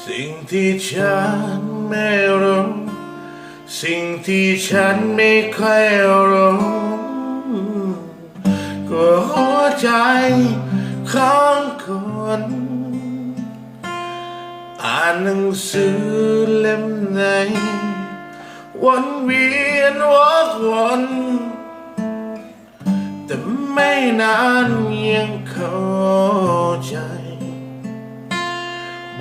สิ่งที่ฉันไม่รู้สิ่งที่ฉันไม่เคยรู้ก็หัวใจของคนอ่านหนังสือเล่มไหนวนเวียนวกวนแต่ไม่นานยังเข้าใจ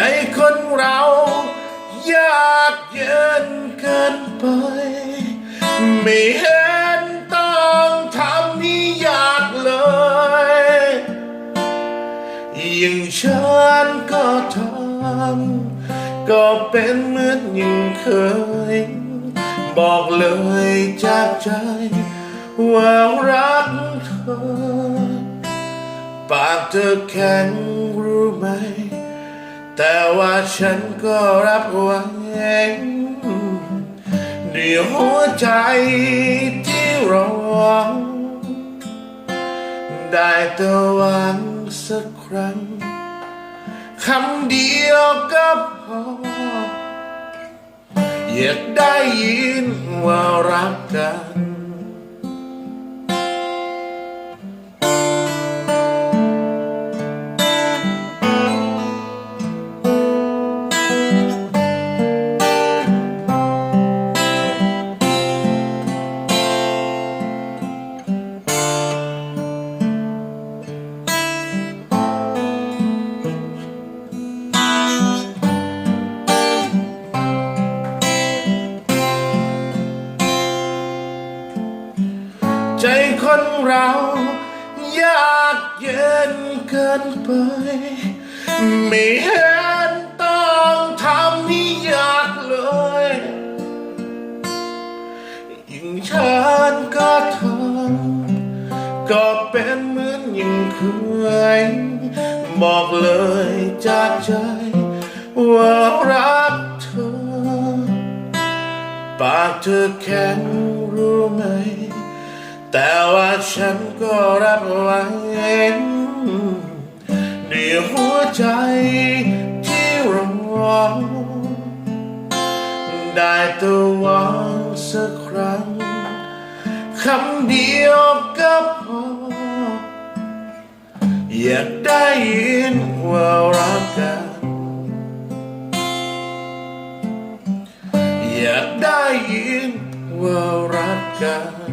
ใจคนเรายากเย็นเกินไป ไม่เห็นต้องทำให้ยากเลยยิ่งฉันก็ทำก็เป็นเหมือนยังเคย บอกเลยจากใจ ว่ารักเธอปากเธอแข็งรู้ไหม แต่ว่าฉันก็รับไว้ด้วยหัวใจที่ร้องได้แต่หวังสักครั้งคำเดียวก็พออยากได้ยินว่ารักกัน คนเรา ยากเย็นเกินไป ไม่เห็นต้องทำให้ยากเลยยิ่งฉันก็ทำก็เป็นเหมือนยิ่งเคยบอกเลยจากใจ ว่ารักเธอ ปากเธอแข็งรู้ไหม ฉันก็รับไว้ด้วยหัวใจที่ร้องได้แต่หวังสักครั้งคำเดียวก็พอ อยากได้ยินว่ารักกัน อยากได้ยินว่ารักกัน